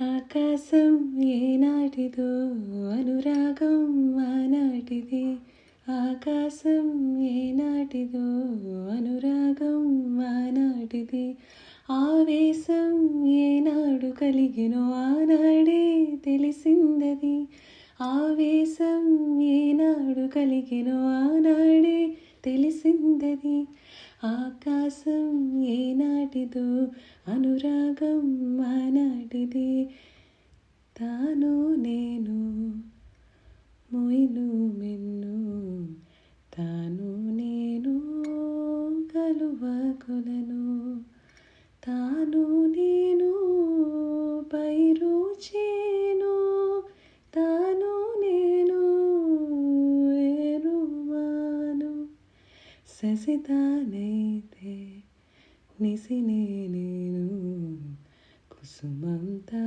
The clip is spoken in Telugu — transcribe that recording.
ఆకాశం ఏనాటిదో అనురాగం ఆనాటిది. ఆకాశం ఏనాటిదో అనురాగం ఆనాటిది. ఆవేశం ఏనాడు కలిగినో ఆనాడే తెలిసిందది. ఆవేశం ఏనాడు కలిగినో ఆనాడే తెలిసిందది. ఆకాశం ఏనాటిదో అనురాగం ఆనాటిది. తాను నేను మొయిను మెన్ను తాను నేను కలువ కొలను తాను నేను ససితానైతే నిసినే నేను కుసుమం తా